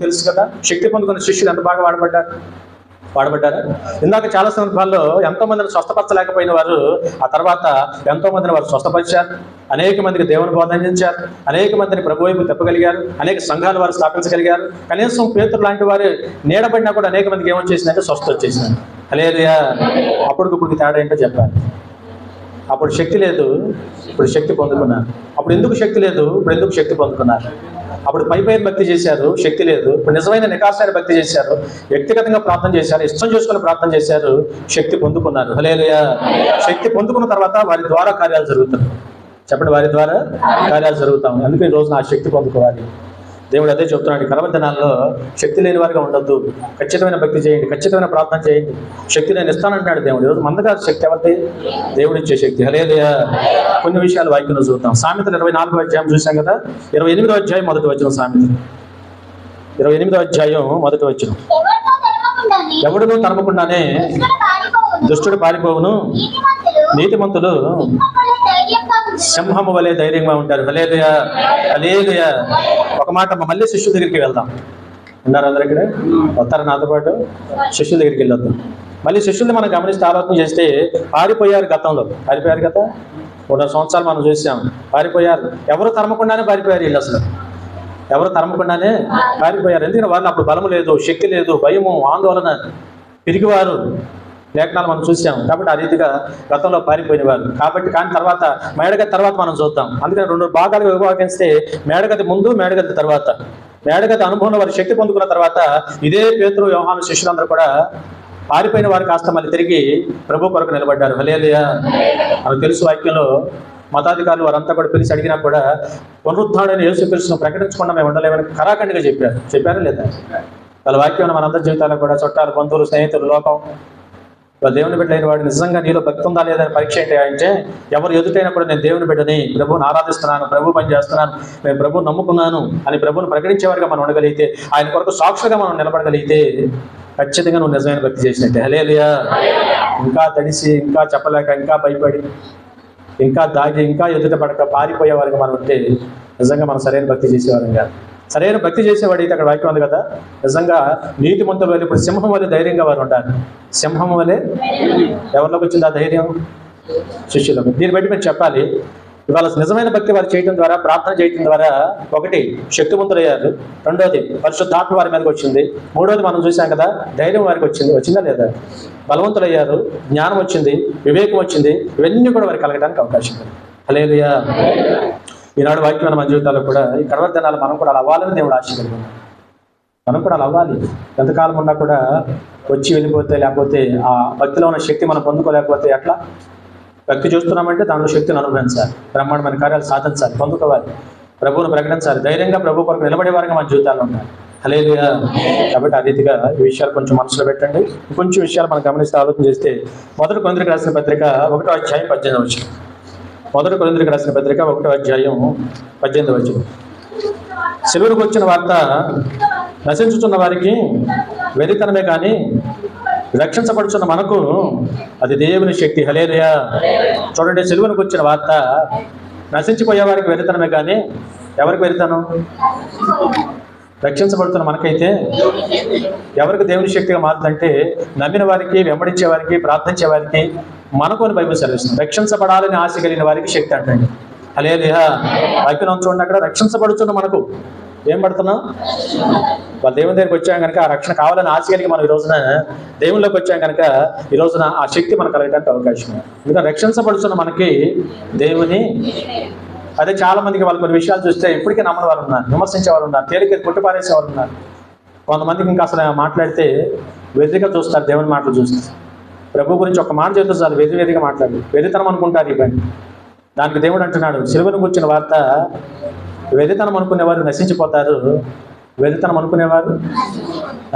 తెలుసు కదా? శక్తి పొందుకున్న శిష్యులు ఎంత బాగా వాడబడ్డారు వాడబడ్డారా? ఇందాక చాలా సందర్భాల్లో ఎంతో మందిని స్వస్థపరచలేకపోయిన వారు ఆ తర్వాత ఎంతో మందిని వారు స్వస్థపరిచారు. అనేక మందికి దేవుని బోధించారు అనేక మందిని ప్రభు వైపు అనేక సంఘాలు వారు స్థాపించగలిగారు. కనీసం పేతులు లాంటి వారు నీడబడినా కూడా అనేక మందికి ఏమొచ్చేసిందంటే స్వస్థ వచ్చేసింది. అలేదు అప్పుడు ఇప్పుడు తేడా ఏంటో చెప్పాలి. అప్పుడు శక్తి లేదు. ఇప్పుడు శక్తి పొందుకున్నారు. అప్పుడు ఎందుకు శక్తి లేదు? ఇప్పుడు ఎందుకు శక్తి పొందుకున్నారు? అప్పుడు పై పైన భక్తి చేశారు శక్తి లేదు. ఇప్పుడు నిజమైన నికాసైన భక్తి చేశారు వ్యక్తిగతంగా ప్రార్థన చేశారు ఇష్టం చేసుకుని ప్రార్థన చేశారు శక్తి పొందుకున్నారు. హలేలుయా శక్తి పొందుకున్న తర్వాత వారి ద్వారా కార్యాలు జరుగుతున్నాయి. చెప్పండి వారి ద్వారా కార్యాలు జరుగుతాం అందుకే ఈ రోజున ఆ శక్తి పొందుకోవాలి. దేవుడు అదే చెప్తున్నాడు దినాల్లో శక్తి లేని వారిగా ఉండొద్దు. ఖచ్చితమైన భక్తి చేయండి ఖచ్చితమైన ప్రార్థన చేయండి. శక్తి నేను ఇస్తానంటున్నాడు దేవుడు. ఈరోజు మందగా శక్తి ఎవరిది? దేవుడు ఇచ్చే శక్తి. హలేదయా కొన్ని విషయాలు వాక్యంలో చూద్దాం. సామెతలు ఇరవై నాలుగో అధ్యాయం చూసాం కదా? ఇరవై ఎనిమిదో అధ్యాయం మొదటి వచ్చిన సామెత. ఇరవై ఎనిమిదో అధ్యాయం మొదటి వచ్చిన ఎవడునూ తరమకుండానే దుష్టుడు పారిపోవును. నీతిమంతులు సింహము వలె ధైర్యంగా ఉంటారు. హలేదయ హలేదయ ఒక మాట మళ్ళీ శిష్యుల దగ్గరికి వెళ్దాం. ఉన్నారు అందరు ఇక్కడ? నాతో పాటు? శిష్యుల దగ్గరికి వెళ్ళొద్దాం. మళ్ళీ శిష్యుల్ని మనం గమనిస్తే ఆలోచన చేస్తే పారిపోయారు గతంలో. పారిపోయారు కదా? మూడు సంవత్సరాలు మనం చూసాం. పారిపోయారు. ఎవరు తరమకుండానే పారిపోయారు వీళ్ళు అసలు. ఎవరు తరమకుండానే పారిపోయారు. ఎందుకంటే వాళ్ళు అప్పుడు బలము లేదు శక్తి లేదు భయము ఆందోళన. పిరిగివారు. లేఖనాలు మనం చూసాం కాబట్టి ఆ రీతిగా గతంలో పారిపోయిన వారు. కాబట్టి కానీ తర్వాత మేడగతి తర్వాత మనం చూద్దాం. అందుకని రెండు భాగాలుగా విభాగిస్తే మేడగతి ముందు మేడగతి తర్వాత. మేడగతి అనుభవంలో వారి శక్తి పొందుకున్న తర్వాత ఇదే పేతురు వ్యవహార శిష్యులందరూ కూడా పారిపోయిన వారు కాస్త మళ్ళీ తిరిగి ప్రభు కొరకు నిలబడ్డారు. హలేలియా మనకు తెలుసు వాక్యంలో మతాధికారులు వారంతా కూడా పిలిచి అడిగినా కూడా పునరుద్ధాడని యేసు ప్రకటించకుండా మేము ఉండలేమని కరాఖండిగా చెప్పారు. చెప్పారా లేదా? వాళ్ళ వాక్యం మనందరి జీవితాల్లో కూడా చుట్టాలు బంధువులు స్నేహితులు లోకం దేవుని బిడ్డలైన వాడు నిజంగా నీలో భక్తి ఉందా లేదా అని పరీక్ష ఏంటి అంటే ఎవరు ఎదుటైనా కూడా నేను దేవుని బిడ్డని ప్రభువుని ఆరాధిస్తున్నాను ప్రభు పని చేస్తున్నాను నేను ప్రభు నమ్ముకున్నాను అని ప్రభువుని ప్రకటించేవారుగా మనం ఉండగలిగితే ఆయన కొరకు సాక్షులుగా మనం నిలబడగలిగితే ఖచ్చితంగా నువ్వు నిజమైన భక్తి చేసినట్టే. హలేలియా ఇంకా తడిసి ఇంకా చెప్పలేక ఇంకా భయపడి ఇంకా దాగి ఇంకా ఎదుట పడక పారిపోయేవారుగా మనం ఉంటే నిజంగా మనం సరైన భక్తి చేసేవారం కాదు. సరైన భక్తి చేసేవాడు అయితే అక్కడ వాక్యం ఉంది కదా? నిజంగా నీతి మంతులు వల్ల ఇప్పుడు సింహం వల్ల ధైర్యంగా వారు ఉంటారు సింహం వలె ఎవరిలోకి వచ్చింది ఆ ధైర్యం? శిష్యులకు దీన్ని బట్టి మీరు చెప్పాలి ఇవాళ నిజమైన భక్తి వారు చేయడం ద్వారా ప్రార్థన చేయడం ద్వారా ఒకటి శక్తివంతులయ్యారు రెండోది పరిశుద్ధాత్మ వారి మీదకి వచ్చింది. మూడోది మనం చూసాం కదా ధైర్యం వారికి వచ్చింది. వచ్చిందా లేదా? బలవంతులయ్యారు జ్ఞానం వచ్చింది వివేకం వచ్చింది. ఇవన్నీ కూడా వారికి కలగడానికి అవకాశం ఉంది. హలేలుయా ఈనాడు వాక్యమైన మన జీవితాల్లో కూడా ఈ కడవ దినాలు మనం కూడా అలా అవ్వాలని దేవుడు ఆశ కలిగి మనం కూడా అలా అవ్వాలి. ఎంతకాలం ఉన్నా కూడా వచ్చి వెళ్ళిపోతే లేకపోతే ఆ భక్తిలో ఉన్న శక్తి మనం పొందుకోలేకపోతే ఎట్లా? భక్తి చూస్తున్నామంటే దానిలో శక్తిని అనుభవించాలి బ్రహ్మాండమైన కార్యాలు సాధించాలి పొందుకోవాలి. ప్రభువును ప్రకటించాలి. ధైర్యంగా ప్రభు కొరకు నిలబడే వారికి మన జీవితాలు ఉన్నాయి హలేలుయా కాబట్టి ఆ రీతిగా ఈ విషయాలు కొంచెం మనసులో పెట్టండి. కొంచెం విషయాలు మనం గమనిస్తే ఆలోచన చేస్తే మొదటి కొందరికి రాసిన పత్రిక ఒకటో అధ్యాయం పద్దెనిమిది వచ్చింది మొదటి కొరింద్రికి రాసిన పత్రిక ఒకటో అధ్యాయం పద్దెనిమిది వచ్చింది సిలువకు వచ్చిన వార్త నశించుతున్న వారికి వెరితనమే కానీ రక్షించబడుచున్న మనకు అది దేవుని శక్తి. హలేరియా చూడండి సిలువనికి వచ్చిన వార్త నశించిపోయే వారికి వెరితనమే కానీ ఎవరికి వెరితనం? రక్షించబడుతున్న మనకైతే ఎవరికి దేవుని శక్తిగా మారుతుందంటే నమ్మిన వారికి వెంబడించే వారికి ప్రార్థించే వారికి మనకు అని బైబిల్ సెలవిస్తుంది. రక్షించబడాలని ఆశ కలిగిన వారికి శక్తి అంటండి. అలేదేహా వాక్యం చూడండి అక్కడ. రక్షించబడుతున్న మనకు. ఏం పడుతున్నాం? వాళ్ళ దేవుని దగ్గరికి వచ్చాం కనుక ఆ రక్షణ కావాలని ఆశ కలిగి మనం ఈ రోజున దేవునిలోకి వచ్చాం కనుక ఈ రోజున ఆ శక్తి మనకు కలగడానికి అవకాశం ఎందుకంటే రక్షించబడుతున్న మనకి దేవుని అదే చాలా మందికి వాళ్ళు కొన్ని విషయాలు చూస్తే ఇప్పటికీ నమ్మని వారు ఉన్నారు విమర్శించే వారు ఉన్నారు తేలిక కొట్టిపారేసే వారు ఉన్నారు. కొంతమందికి ఇంకా అసలు మాట్లాడితే వెర్రిగా చూస్తారు దేవుని మాటలు చూస్తారు. ప్రభు గురించి ఒక మాట చెప్తే చాలు వెర్రి వెర్రిగా మాట్లాడి. వెర్రితనం అనుకుంటారు ఈ పని. దానికి దేవుడు అంటున్నాడు సిలువను కూర్చున్న వార్త వెర్రితనం అనుకునేవారు నశించిపోతారు. వెర్రితనం అనుకునేవారు?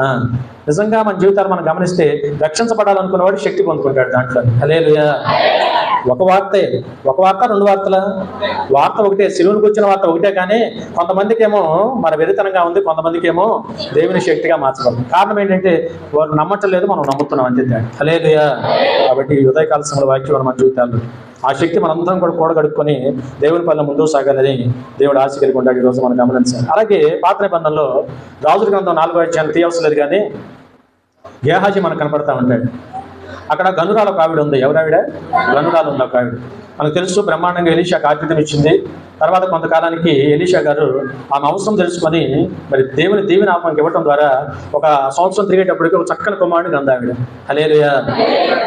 ఆ, నిజంగా మన జీవితాలు మనం గమనిస్తే రక్షించబడాలనుకునేవాడు శక్తి పొందుకుంటాడు దాంట్లో. హలేలుయా ఒక వార్తే ఒక వార్త రెండు వార్తల? వార్త ఒకటే శిలువునికి వచ్చిన వార్త ఒకటే కానీ కొంతమందికి ఏమో మన వెరితనంగా ఉంది కొంతమందికి ఏమో దేవుని శక్తిగా మార్చబడింది. కారణం ఏంటంటే వారు నమ్మటం లేదు మనం నమ్ముతున్నాం అంతే తేడా. కాబట్టి హృదయ ఉదయకాల సమయంలో వాక్యం మన జీవితాలు ఆ శక్తి మనందరం కూడా కూడగడుక్కొని దేవుని పనుల ముందుకు సాగాలని దేవుడు ఆశ కలిగి ఉంటాడు ఈరోజు మనం గమనించాలి. అలాగే పాత నిబంధనలో రాజుల గ్రంథం నాలుగో అధ్యాయం తీయవసరం లేదు కానీ గేహాజీ మనకు కనపడతా ఉంటాడు. అక్కడ గనురాలు ఒక ఆవిడ ఉంది. ఎవరావిడ? గనురాలు ఉంది ఒక ఆవిడ. మనకు తెలుసు బ్రహ్మాండంగా ఎలీషాకు ఆతిథ్యం ఇచ్చింది. తర్వాత కొంతకాలానికి ఎలీషా గారు ఆమె అవసరం తెలుసుకొని మరి దేవుని దీవెన ఆత్మకి ఇవ్వటం ద్వారా ఒక సంవత్సరం తిరిగేటప్పటికి ఒక చక్కని కుమారుడిని అంది ఆవిడ.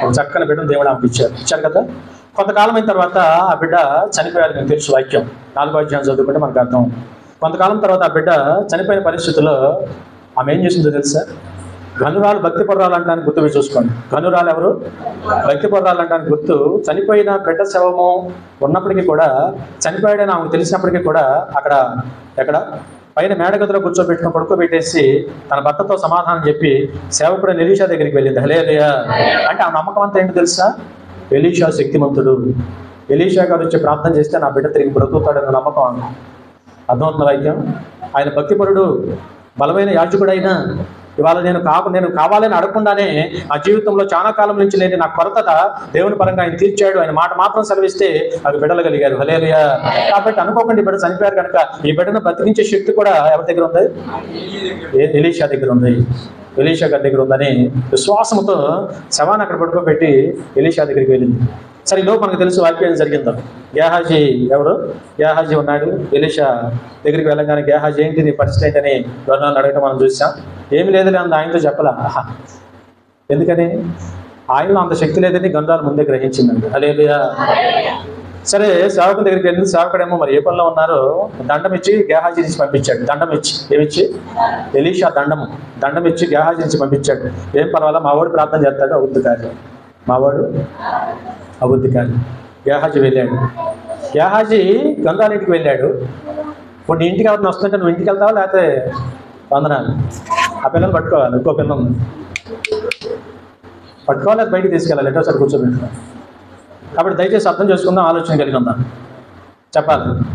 ఒక చక్కని బిడ్డను దేవుడు ఆమెకి ఇచ్చారు. ఇచ్చారు కదా? కొంతకాలం అయిన తర్వాత ఆ బిడ్డ చనిపోయారు మీకు తెలుసు వాక్యం. నాలుగో అధ్యాయం చదువుకుంటే మనకు అర్థం. కొంతకాలం తర్వాత ఆ బిడ్డ చనిపోయిన పరిస్థితుల్లో ఆమె ఏం చేసిందో తెలుసా? గనురాలు భక్తి పొర్రాలంటానికి గుర్తు మీరు చూసుకోండి. గనురాలు ఎవరు? భక్తి పొర్రాలంటానికి గుర్తు చనిపోయిన బిడ్డ శవము ఉన్నప్పటికీ కూడా చనిపోయాడని ఆమెకు తెలిసినప్పటికీ కూడా అక్కడ ఎక్కడ? పైన మేడగదిలో కూర్చోబెట్టుకుని పడుకోబెట్టేసి తన భర్తతో సమాధానం చెప్పి సేవకుడు నిలీషా దగ్గరికి వెళ్ళింది. హలేలియా అంటే ఆ నమ్మకం అంతా ఏంటి తెలుసా? ఎలీషా శక్తిమంతుడు. ఎలీషా గారు వచ్చి ప్రార్థన చేస్తే నా బిడ్డ తిరిగి బ్రతుకుతాడన్న నమ్మకం అర్థమవుతుంది అర్థమవుతున్న వాక్యం? ఆయన భక్తిపరుడు బలమైన యాజకుడైనా ఇవాళ నేను కాకు నేను కావాలని అడగకుండానే ఆ జీవితంలో చాలా కాలం నుంచి లేని నా కొరత దేవుని పరంగా ఆయన తీర్చాడు. ఆయన మాట మాత్రం సెలవిస్తే అది బిడలగలిగారు హలేలుయా కాబట్టి అనుకోకుండా బిడ్డ చనిపోయారు కనుక ఈ బిడ్డను బతికించే శక్తి కూడా ఎవరి దగ్గర ఉంది? ఏ- ఎలీషా దగ్గర ఉంది. ఎలీషా గారి దగ్గర ఉందని విశ్వాసంతో శవాన్ని అక్కడ పడుకోబెట్టి ఎలీషా దగ్గరికి వెళ్ళింది. సరే లోపు మనకు తెలుసు వాక్యం జరిగిందా జరిగిందో. గేహాజీ ఎవరు? గేహాజీ ఉన్నాడు. ఎలీషా దగ్గరికి వెళ్ళగానే గేహాజీ ఏంటి నీ పరిస్థితి ఏంటని వర్ణాలు అడగటం మనం చూసాం. ఏమి లేదులే అంత ఆయనతో చెప్పలా. ఎందుకని? ఆయనలో అంత శక్తి లేదని గంధాలు ముందే గ్రహించిందండి అలేలుయా సరే సేవకుల దగ్గరికి వెళ్ళి సేవకుడేమో మరి ఏ పనిలో ఉన్నారో దండం ఇచ్చి గేహాజీ నుంచి పంపించాడు. దండం ఇచ్చి ఏమిచ్చి? ఎలీషా దండము. దండం ఇచ్చి గేహాజీ నుంచి పంపించాడు. ఏం పర్వాలా? మా వాడు ప్రార్థన చేస్తాడు అవుద్ది కాదు. మా వాడు అవుద్ది కార్యం గేహాజీ వెళ్ళాడు. గేహాజీ గంగాలింటికి వెళ్ళాడు. ఇప్పుడు నీ ఇంటికి ఎవరిని వస్తుంటే నువ్వు ఇంటికి వెళ్తావా లేకపోతే వందనాలు? ఆ పిల్లలు పట్టుకోవాలి. ఇంకో పిల్లలు పట్టుకోవాలి? బయటికి తీసుకెళ్ళాలి. ఎటోసారి సార్ కాబట్టి దయచేసి అర్థం చేసుకుందాం ఆలోచన కలిగి ఉందాం చెప్పాలి.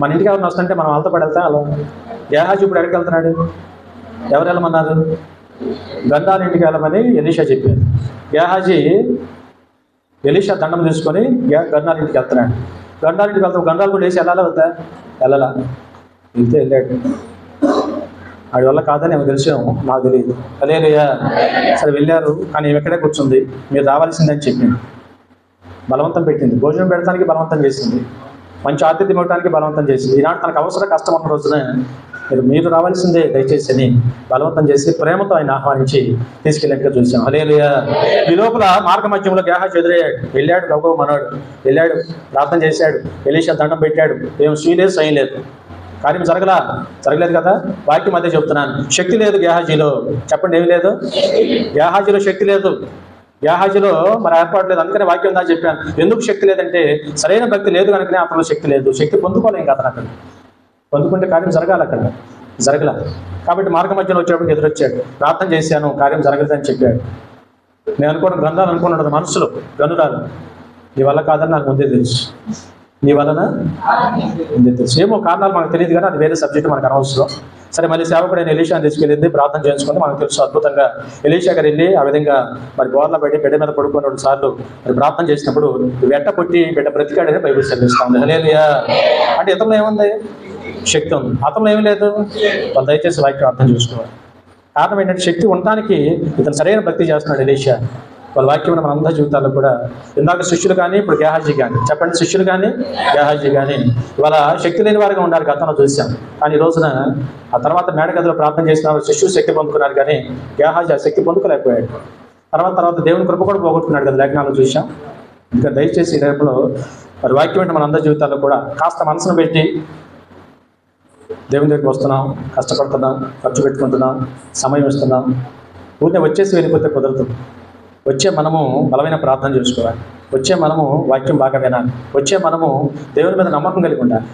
మన ఇంటికి ఎవరిని వస్తుంటే మనం వాళ్ళతో పడి వెళ్తాం అలా. గేహాజీ ఇప్పుడు ఎక్కడికి వెళ్తున్నాడు? ఎవరు వెళ్ళమన్నారు? గంధాల ఇంటికి వెళ్ళమని ఎలీషా చెప్పారు గేహాజీ ఎలీషా దండం తీసుకొని గే- గంధాల ఇంటికి వెళ్తున్నాడు? గంధాల ఇంటికి వెళ్తాం గంధాలు కూడా వేసి వెళ్ళాలా వెళ్తా వెళ్ళాలా. వెళ్తే వెళ్ళాడు. వాడి వల్ల కాదని నాకు తెలిసాము నాకు తెలియదు. అదేలయ్యా సరే వెళ్ళారు కానీ ఎక్కడే కూర్చుంది. మీరు రావాల్సిందని చెప్పింది బలవంతం పెట్టింది. భోజనం పెడతానికి బలవంతం చేసింది. మంచి ఆతిథ్యం ఇవ్వడానికి బలవంతం చేసింది. ఈనాడు తనకు అవసరం కష్టం ఉన్న రోజున మీరు మీరు రావాల్సిందే దయచేసి అని బలవంతం చేసి ప్రేమతో ఆయన ఆహ్వానించి తీసుకెళ్ళినట్టుగా చూసాం అలేలుయా ఈ లోపల మార్గ మధ్యంలో గ్యాహ ఎదురయ్యాడు. వెళ్ళాడు గౌగవ మనోడు. వెళ్ళాడు ప్రార్థన చేశాడు. ఎలీషా దండం పెట్టాడు. ఏం స్వీలేదు సైన్ లేదు. కార్యం జరగలా? జరగలేదు కదా? వాక్యం అదే చెప్తున్నాను. శక్తి లేదు గ్యాహాజీలో చెప్పండి ఏమి లేదు? గ్యాహాజీలో శక్తి లేదు. గేహాజీలో మరి ఏర్పాటు లేదు అందుకనే వాక్యం దా చెప్పాను. ఎందుకు శక్తి లేదంటే సరైన భక్తి లేదు కనుకనే అతను శక్తి లేదు. శక్తి పొందుకోలేం కదా అతను. అక్కడ పొందుకుంటే కార్యం జరగాలి అక్కడ. జరగల. కాబట్టి మార్గ మధ్యలో వచ్చేటప్పుడు ఎదురొచ్చాడు. ప్రార్థన చేశాను కార్యం జరగలేదని చెప్పాడు. నేను అనుకోవడం గంధాలు అనుకున్నాడు మనసులో. గనురాలు నీ వల్ల కాదని నాకు ముందే తెలుసు. నీ వలన? ముందే తెలుసు. ఏమో కారణాలు మనకు తెలియదు కానీ అది వేరే సబ్జెక్ట్ మనకు అనవసరం. సరే మళ్ళీ సేవకుడైన ఎలీషాని తీసుకెళ్ళింది ప్రార్థన చేసుకుంది మనకు తెలుసు అద్భుతంగా ఎలీషా గారు వెళ్ళి ఆ విధంగా మరి గోర్ల పెట్టి బిడ్డ మీద పడుకొని రెండు సార్లు మరి ప్రార్థన చేసినప్పుడు వెంట పుట్టి బిడ్డ బ్రతికాడని బైబిల్ చదివిస్తుంది హలేలుయా అంటే ఇతరులో ఏముంది? శక్తి ఉంది. అతను ఏమి లేదు. వాళ్ళు దయచేసి వాక్యం అర్థం చేసుకోవాలి. కారణం ఏంటంటే శక్తి ఉండటానికి ఇతను సరైన భక్తి చేస్తున్నాడు ఎలీషా. వాళ్ళ వాక్యం మన అందరి జీవితాల్లో కూడా ఇందాక శిష్యులు కానీ ఇప్పుడు గేహాజీ కానీ. చెప్పండి శిష్యులు కానీ గేహాజీ కానీ. వాళ్ళ శక్తి లేని వారిగా ఉండాలి గతంలో చూసాం. కానీ ఈ రోజున ఆ తర్వాత మేడగదిలో ప్రార్థన చేసిన శిష్యులు శక్తి పొందుకున్నారు కానీ గేహాజీ ఆ శక్తి పొందుకోలేకపోయాడు. తర్వాత తర్వాత దేవుని కృప కూడా పోగొట్టుకున్నాడు కదా లేఖనాలు చూసాం. ఇంకా దయచేసి ఈ రేపులో మరి వాక్యం అంటే మన అందరి జీవితాల్లో కూడా కాస్త మనసును పెట్టి దేవుని దగ్గరికి వస్తున్నాం కష్టపడుతున్నాం ఖర్చు పెట్టుకుంటున్నాం సమయం ఇస్తున్నాం. ఊరిని వచ్చేసి వెళ్ళిపోతే కుదరదు. వచ్చే మనము బలమైన ప్రార్థన చేసుకోవాలి. వచ్చే మనము వాక్యం బాగా వినాలి. వచ్చే మనము దేవుని మీద నమ్మకం కలిగి ఉండాలి.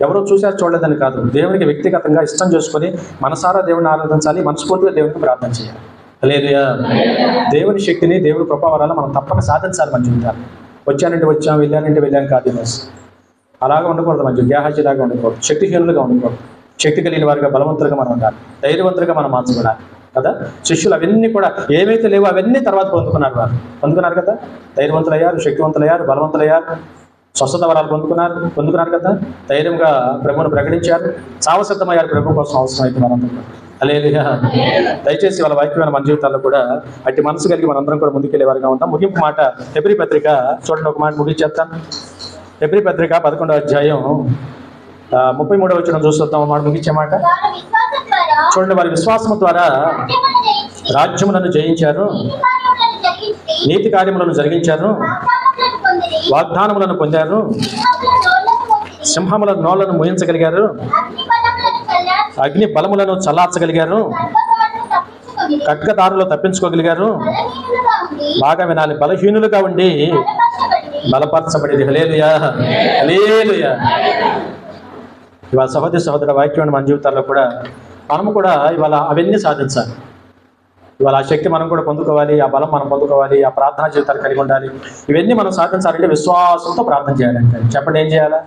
ఎవరో చూసారు చూడలేదని కాదు. దేవునికి వ్యక్తిగతంగా ఇష్టం చేసుకొని మనసారా దేవుని ఆరాధించాలి మనస్ఫూర్తిగా దేవునికి ప్రార్థన చేయాలి. లేదు దేవుని శక్తిని దేవుని కృపావరాలు మనం తప్పక సాధించాలి మన జీవితాలు వచ్చానంటే వచ్చాం వెళ్ళానంటే వెళ్ళాను కాదు దినేష్ అలాగా ఉండకూడదు మంచి దేహాజీలాగా ఉండకూడదు. శక్తిహీనులుగా ఉండకూడదు. శక్తి కలిగిన వారిగా బలవంతులుగా మనం ఉండాలి. ధైర్యవంతులుగా మనం మార్చుకోవాలి. కదా? శిష్యులు అవన్నీ కూడా ఏమైతే లేవో అవన్నీ తర్వాత పొందుకున్నారు వారు. పొందుకున్నారు కదా? ధైర్యవంతులయ్యారు శక్తివంతులయ్యారు బలవంతులయ్యారు స్వస్థత వరాలు పొందుకున్నారు పొందుకున్నారు కదా? ధైర్యంగా ప్రభువును ప్రకటించారు. సావసిద్ధమయ్యారు ప్రభు కోసం అవసరమైతే అయితే మనందరం అలేలుగా దయచేసి వాళ్ళ వాక్యమైన మన జీవితాల్లో కూడా అట్టి మనసు కలిగి మనందరం కూడా ముందుకెళ్ళేవారుగా ఉంటాం. ముగింపు మాట ఎబ్రి పత్రిక చూడండి ఒక మాట ముగించేస్తాను ఎబ్రి పత్రిక పదకొండవ అధ్యాయం ముప్పై మూడవ వచ్చిన చూస్తాం మాట ముగించే మాట. చూడండి వారి విశ్వాసము ద్వారా రాజ్యములను జయించారు. నీతి కార్యములను జరిగించారు. వాగ్దానములను పొందారు. సింహముల నోళ్ళను మోయించగలిగారు. అగ్ని బలములను చల్లార్చగలిగారు. కట్కదారులు ఖడ్గదారులు తప్పించుకోగలిగారు. బాగా వినాలి. బలహీనులుగా ఉండి బలపరచబడేది. హలేలుయా హలేలుయా ఇవాళ సహోదరి సహోదర వాక్యం మన జీవితాల్లో కూడా మనము కూడా ఇవాళ అవన్నీ సాధించాలి. ఇవాళ ఆ శక్తి మనం కూడా పొందుకోవాలి ఆ బలం మనం పొందుకోవాలి ఆ ప్రార్థనా జీవితాలు కలిగి ఉండాలి. ఇవన్నీ మనం సాధించాలంటే విశ్వాసంతో ప్రార్థన చేయాలంటే చెప్పండి ఏం చేయాలా?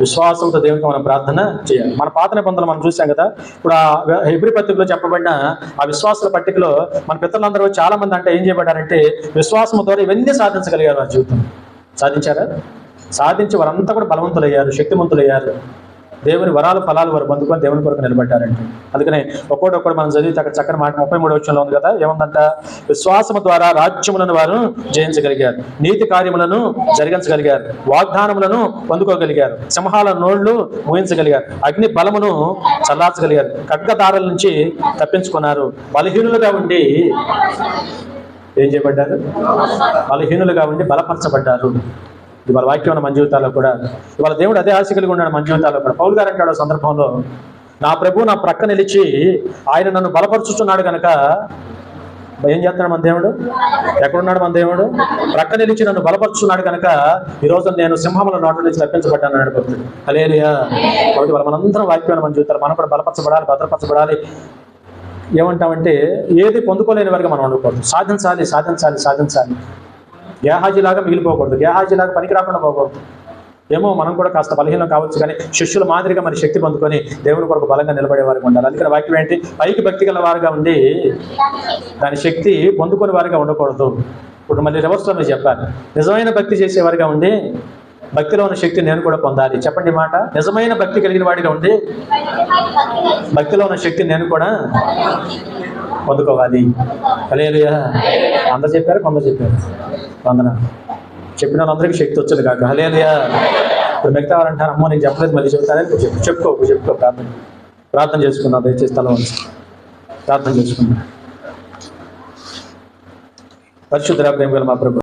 విశ్వాసంతో దేవునికి మనం ప్రార్థన చేయాలి. మన పాత నిబంధనలు మనం చూసాం కదా ఇప్పుడు ఆ హెబ్రి పత్రికలో చెప్పబడిన ఆ విశ్వాసుల పట్టికలో మన పితరులందరూ చాలా మంది అంటే ఏం చేయబడ్డారంటే విశ్వాసం ద్వారా ఇవన్నీ సాధించగలిగారు ఆ జీవితం. సాధించారా? సాధించి వారంతా కూడా బలవంతులయ్యారు శక్తిమంతులయ్యారు. దేవుని వరాలు ఫలాలు వారు పొందుకొని దేవుని కొరకు నిలబడ్డారంటే అందుకనే ఒక్కోటి ఒక్కటి మనం చదివితే అక్కడ చక్కని మాట ముప్పై మూడు వచ్చంలో ఉంది కదా ఏమందంట? విశ్వాసము ద్వారా రాజ్యములను వారు జయించగలిగారు నీతి కార్యములను జరిగించగలిగారు వాగ్దానములను పొందుకోగలిగారు సింహాల నోళ్ళు ఊహించగలిగారు అగ్ని బలమును చల్లార్చగలిగారు ఖడ్గదారుల నుంచి తప్పించుకున్నారు బలహీనులుగా ఉండి ఏం చేయబడ్డారు? బలహీనులుగా ఉండి బలపరచబడ్డారు. ఇవాళ వాక్యం మన జీవితాల్లో కూడా ఇవాళ దేవుడు అదే ఆశ కలిగి ఉన్నాడు మన జీవితాల్లో కూడా. పౌలు గారు అంటాడు సందర్భంలో నా ప్రభు నా ప్రక్క నిలిచి ఆయన నన్ను బలపరుచుతున్నాడు కనుక ఏం చేస్తున్నాడు మన దేవుడు? ఎక్కడున్నాడు మన దేవుడు? ప్రక్క నిలిచి నన్ను బలపరుచున్నాడు కనుక ఈ రోజు నేను సింహముల నోట నుంచి రప్పించబడ్డాను అన్నాడు భక్తుడు అలేరియా కాబట్టి వాళ్ళ మనందరం వాక్యం మన జీవితాలు మనం కూడా బలపరచబడాలి భద్రపరచబడాలి. ఏమంటామంటే ఏది పొందుకోలేని వారికి మనం అనుకోవద్దు సాధించాలి సాధించాలి సాధించాలి. గేహాజీలాగా మిగిలిపోకూడదు. గేహాజీలాగా పనికి రాకుండా పోకూడదు. ఏమో మనం కూడా కాస్త బలహీనం కావచ్చు కానీ శిష్యుల మాదిరిగా మరి శక్తి పొందుకొని దేవుని కొరకు బలంగా నిలబడే వారికి ఉండాలి. అందుకని వాక్యం ఏంటి? పైకి భక్తి గల వారుగా ఉండి దాని శక్తి పొందుకొని వారిగా ఉండకూడదు. ఇప్పుడు మళ్ళీ రివర్స్లో మీరు చెప్పాలి. నిజమైన భక్తి చేసేవారిగా ఉండి భక్తిలో ఉన్న శక్తి నేను కూడా పొందాలి. చెప్పండి మాట. నిజమైన భక్తి కలిగిన వాడిగా ఉండి భక్తిలో ఉన్న శక్తి నేను కూడా పొందుకోవాలి. హలేలుయా అందరు చెప్పారు? కొందరు చెప్పారు. వందన. చెప్పిన వాళ్ళందరికీ శక్తి వచ్చింది కాక హలేలుయా ఇప్పుడు మిగతా వారు అంటారు అమ్మో నేను చెప్పలేదు మళ్ళీ చెప్తానని చెప్పు. చెప్పుకో చెప్పుకో ప్రార్థన ప్రార్థన చేసుకుందాం దయచేసి తల వంచి. ప్రార్థన చేసుకుందాం. పరిశుద్ధ ప్రేమ గల మా ప్రభు